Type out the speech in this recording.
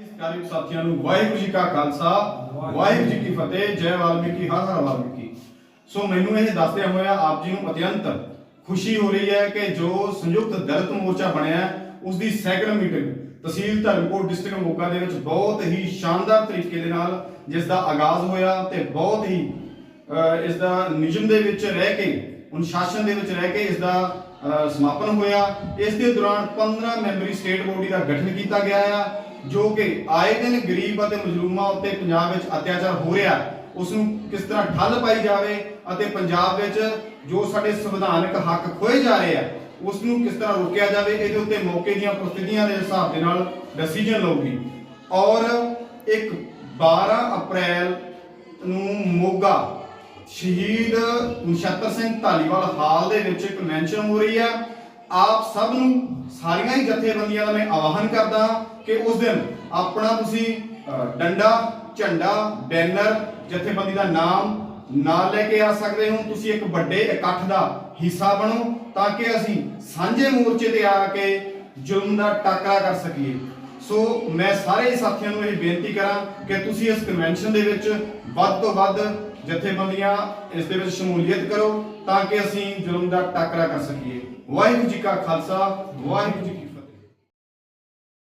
ਸਾਰੇ ਸਾਥੀਆਂ ਨੂੰ ਵਾਹਿਗੁਰੂ ਜੀ ਕਾ ਖਾਲਸਾ ਵਾਹਿਗੁਰੂ ਜੀ ਕੀ ਫਤਿਹ ਜੈ ਵਾਲਮੀਕੀ ਹਰ ਹਰ ਵਾਲਮੀਕੀ। ਸੋ ਮੈਨੂੰ ਇਹ ਦੱਸਦਿਆਂ ਹੋਇਆ ਆਪ ਜੀ ਨੂੰ ਅਤਿਅੰਤ ਖੁਸ਼ੀ ਹੋ ਰਹੀ ਹੈ ਕਿ ਜੋ ਸੰਯੁਕਤ ਦਲਿਤ ਮੋਰਚਾ ਬਣਿਆ ਉਸ ਦੀ second meeting tehsil Dharamkot district Moga ਦੇ ਵਿੱਚ ਬਹੁਤ ਹੀ ਸ਼ਾਨਦਾਰ ਤਰੀਕੇ ਦੇ ਨਾਲ ਜਿਸ ਦਾ ਆਗਾਜ਼ ਹੋਇਆ ਤੇ ਬਹੁਤ ਹੀ ਅਹ, ਇਸ ਦਾ ਨਿਯਮ ਦੇ ਵਿੱਚ ਰਹਿ ਕੇ ਅਨੁਸ਼ਾਸਨ ਦੇ ਵਿੱਚ ਰਹਿ ਕੇ ਇਸ ਦਾ ਸਮਾਪਨ ਹੋਇਆ। ਇਸ ਦੇ ਦੌਰਾਨ 15 ਮੈਂਬਰੀ ਸਟੇਟ ਬੋਡੀ ਦਾ ਗਠਨ ਕੀਤਾ ਗਿਆ ਆ। ਜੋ ਕਿ ਆਏ ਦਿਨ ਗਰੀਬ ਅਤੇ ਮਜ਼ਲੂਮਾਂ ਉੱਤੇ ਪੰਜਾਬ ਵਿੱਚ ਅਤਿਆਚਾਰ ਹੋ ਰਿਹਾ ਉਸ ਨੂੰ ਕਿਸ ਤਰ੍ਹਾਂ ਠੱਲ ਪਾਈ ਜਾਵੇ ਅਤੇ ਪੰਜਾਬ ਵਿੱਚ ਜੋ ਸਾਡੇ ਸੰਵਿਧਾਨਕ ਹੱਕ ਖੋਏ ਜਾ ਰਹੇ ਆ, ਉਸ ਨੂੰ ਕਿਸ ਤਰ੍ਹਾਂ ਰੋਕਿਆ ਜਾਵੇ, ਇਹਦੇ ਉੱਤੇ ਮੌਕੇ ਦੀਆਂ ਪ੍ਰਸਥਿਤੀਆਂ ਦੇ ਹਿਸਾਬ ਦੇ ਨਾਲ ਡਿਸੀਜਨ ਲਊਗੀ ਔਰ ਇੱਕ 12 ਅਪ੍ਰੈਲ ਨੂੰ ਮੋਗਾ ਸ਼ਹੀਦ ਨਛੱਤਰ ਸਿੰਘ ਧਾਲੀਵਾਲ ਹਾਲ ਦੇ ਵਿੱਚ ਕਨਵੈਨਸ਼ਨ ਹੋ ਰਹੀ ਆ ਆਪ ਸਭ ਨੂੰ ਸਾਰੀਆਂ ਹੀ ਜਥੇਬੰਦੀਆਂ ਦਾ ਮੈਂ ਆਵਾਹਨ ਕਰਦਾ ਕਿ ਉਸ ਦਿਨ ਆਪਣਾ ਤੁਸੀਂ ਡੰਡਾ, ਝੰਡਾ, ਬੈਨਰ ਜਥੇਬੰਦੀ ਦਾ ਨਾਮ ਨਾਲ ਲੈ ਕੇ ਆ ਸਕਦੇ ਹੋ। ਤੁਸੀਂ ਇੱਕ ਵੱਡੇ ਇਕੱਠ ਦਾ ਹਿੱਸਾ ਬਣੋ ਤਾਂ ਕਿ ਅਸੀਂ ਸਾਂਝੇ ਮੋਰਚੇ ਤੇ ਆ ਕੇ ਜ਼ੁਲਮ ਦਾ ਟਾਕਰਾ ਕਰ ਸਕੀਏ। ਸੋ ਮੈਂ ਸਾਰੇ ਸਾਥੀਆਂ ਨੂੰ ਇਹ ਬੇਨਤੀ ਕਰਾਂ ਕਿ ਤੁਸੀਂ ਇਸ ਕਨਵੈਨਸ਼ਨ ਦੇ ਵਿੱਚ ਵੱਧ ਤੋਂ ਵੱਧ ਜਥੇਬੰਦੀਆਂ ਇਸ ਦੇ ਵਿੱਚ ਸ਼ਮੂਲੀਅਤ ਕਰੋ ਤਾਂ ਕਿ ਅਸੀਂ ਜ਼ੁਲਮ ਦਾ ਟਾਕਰਾ ਕਰ ਸਕੀਏ। ਵਾਹਿਗੁਰੂ ਜੀ ਕਾ ਖਾਲਸਾ, ਵਾਹਿਗੁਰੂ ਜੀ